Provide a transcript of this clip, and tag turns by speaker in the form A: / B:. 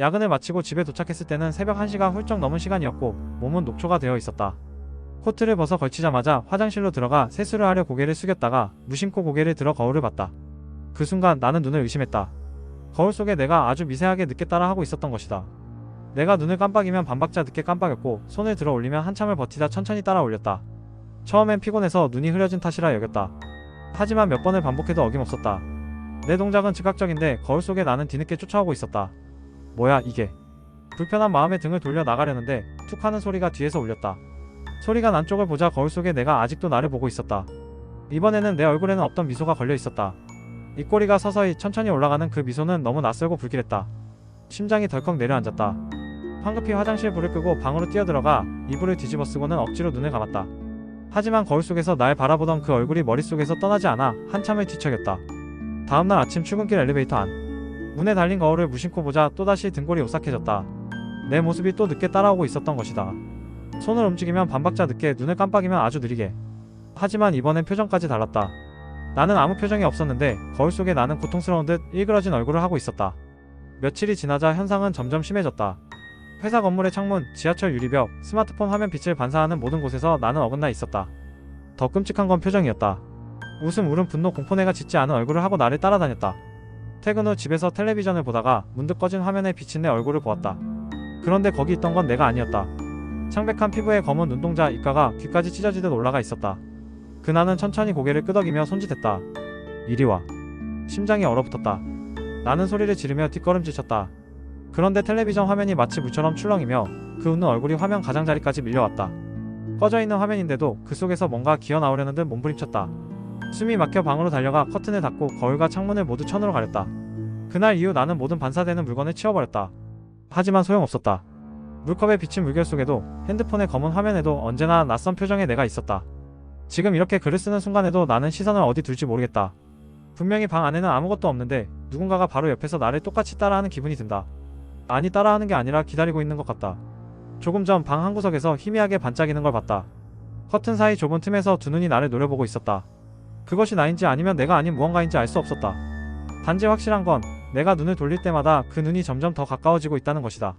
A: 야근을 마치고 집에 도착했을 때는 새벽 1시가 훌쩍 넘은 시간이었고 몸은 녹초가 되어 있었다. 코트를 벗어 걸치자마자 화장실로 들어가 세수를 하려 고개를 숙였다가 무심코 고개를 들어 거울을 봤다. 그 순간 나는 눈을 의심했다. 거울 속에 내가 아주 미세하게 늦게 따라하고 있었던 것이다. 내가 눈을 깜빡이면 반박자 늦게 깜빡였고 손을 들어 올리면 한참을 버티다 천천히 따라 올렸다. 처음엔 피곤해서 눈이 흐려진 탓이라 여겼다. 하지만 몇 번을 반복해도 어김없었다. 내 동작은 즉각적인데 거울 속에 나는 뒤늦게 쫓아오고 있었다. 뭐야 이게? 불편한 마음에 등을 돌려 나가려는데 툭 하는 소리가 뒤에서 울렸다. 소리가 난 쪽을 보자 거울 속에 내가 아직도 나를 보고 있었다. 이번에는 내 얼굴에는 없던 미소가 걸려 있었다. 입꼬리가 서서히 천천히 올라가는 그 미소는 너무 낯설고 불길했다. 심장이 덜컥 내려앉았다. 황급히 화장실 불을 끄고 방으로 뛰어들어가 이불을 뒤집어 쓰고는 억지로 눈을 감았다. 하지만 거울 속에서 날 바라보던 그 얼굴이 머릿속에서 떠나지 않아 한참을 뒤척였다. 다음날 아침 출근길 엘리베이터 안. 문에 달린 거울을 무심코 보자 또다시 등골이 오싹해졌다. 내 모습이 또 늦게 따라오고 있었던 것이다. 손을 움직이면 반박자 늦게 눈을 깜빡이면 아주 느리게. 하지만 이번엔 표정까지 달랐다. 나는 아무 표정이 없었는데 거울 속에 나는 고통스러운 듯 일그러진 얼굴을 하고 있었다. 며칠이 지나자 현상은 점점 심해졌다. 회사 건물의 창문, 지하철 유리벽, 스마트폰 화면 빛을 반사하는 모든 곳에서 나는 어긋나 있었다. 더 끔찍한 건 표정이었다. 웃음, 울음, 분노, 공포내가 짙지 않은 얼굴을 하고 나를 따라다녔다. 퇴근 후 집에서 텔레비전을 보다가 문득 꺼진 화면에 비친 내 얼굴을 보았다. 그런데 거기 있던 건 내가 아니었다. 창백한 피부에 검은 눈동자, 입가가 귀까지 찢어지듯 올라가 있었다. 그나는 천천히 고개를 끄덕이며 손짓했다. 이리 와. 심장이 얼어붙었다. 나는 소리를 지르며 뒷걸음질 쳤다. 그런데 텔레비전 화면이 마치 물처럼 출렁이며 그 웃는 얼굴이 화면 가장자리까지 밀려왔다. 꺼져 있는 화면인데도 그 속에서 뭔가 기어 나오려는 듯 몸부림쳤다. 숨이 막혀 방으로 달려가 커튼을 닫고 거울과 창문을 모두 천으로 가렸다. 그날 이후 나는 모든 반사되는 물건을 치워버렸다. 하지만 소용없었다. 물컵에 비친 물결 속에도 핸드폰의 검은 화면에도 언제나 낯선 표정의 내가 있었다. 지금 이렇게 글을 쓰는 순간에도 나는 시선을 어디 둘지 모르겠다. 분명히 방 안에는 아무것도 없는데 누군가가 바로 옆에서 나를 똑같이 따라하는 기분이 든다. 아니 따라하는 게 아니라 기다리고 있는 것 같다. 조금 전 방 한 구석에서 희미하게 반짝이는 걸 봤다. 커튼 사이 좁은 틈에서 두 눈이 나를 노려보고 있었다. 그것이 나인지 아니면 내가 아닌 무언가인지 알 수 없었다. 단지 확실한 건 내가 눈을 돌릴 때마다 그 눈이 점점 더 가까워지고 있다는 것이다.